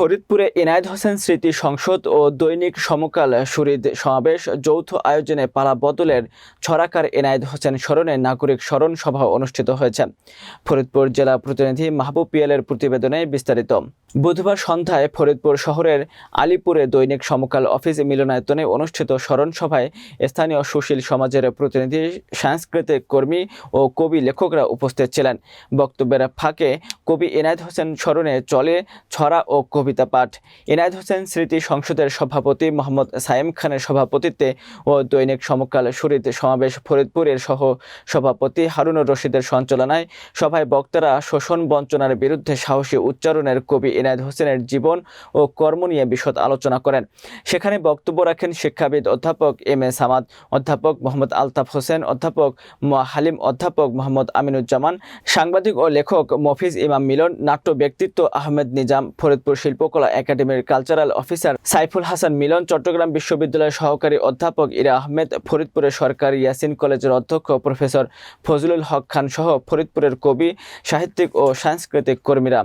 ফরিদপুরে এনায়েত হোসেন স্মৃতি সংসদ ও দৈনিক সমকাল শরীদ সমাবেশ যৌথ আয়োজনে পালা বদলের ছড়াকার এনায়েত হোসেন স্মরণে নাগরিক স্মরণ সভা অনুষ্ঠিত হয়েছে। ফরিদপুর জেলা প্রতিনিধি মাহবুব পিয়ালের প্রতিবেদনে বিস্তারিত। বুধবার সন্ধ্যায় ফরিদপুর শহরের আলিপুরে দৈনিক সমকাল অফিস মিলনায়তনে অনুষ্ঠিত স্মরণ সভায় স্থানীয় সুশীল সমাজের প্রতিনিধি, সাংস্কৃতিক কর্মী ও কবি লেখকরা উপস্থিত ছিলেন। বক্তব্যের ফাঁকে কবি এনায়েত হোসেন স্মরণে চলে ছড়া ও কবিতা পাঠ। এনায়েত হোসেন স্মৃতি সংসদের সভাপতি, মোহাম্মদ সায়েম খানের সভাপতিত্বে ও দৈনিক সমকাল শরীদ সমাবেশ ফরিদপুরের সহ সভাপতি হারুনুর রশিদের সঞ্চালনায় সভায় বক্তারা শোষণ বঞ্চনার বিরুদ্ধে সাহসী উচ্চারণের কবি এনায়েত হোসেনের জীবন ও কর্ম নিয়ে বিশদ আলোচনা করেন। সেখানে বক্তব্য রাখেন শিক্ষাবিদ অধ্যাপক এম এ সামাদ, অধ্যাপক মোহাম্মদ আলতাফ হোসেন, অধ্যাপক হালিম, অধ্যাপক মোহাম্মদ আমিনুজ্জামান, সাংবাদিক ও লেখক মফিজ ইমাম মিলন, নাট্য ব্যক্তিত্ব আহমেদ নিজাম, ফরিদপুর শিল্পকলা একাডেমির কালচারাল অফিসার সাইফুল হাসান মিলন, চট্টগ্রাম বিশ্ববিদ্যালয়ের সহকারী অধ্যাপক ইরা আহমেদ ফরিদপুরের সরকারি ইয়াসিন কলেজের অধ্যক্ষ প্রফেসর ফজলুল হক খান সহ ফরিদপুরের কবি, সাহিত্যিক ও সাংস্কৃতিক কর্মীরা।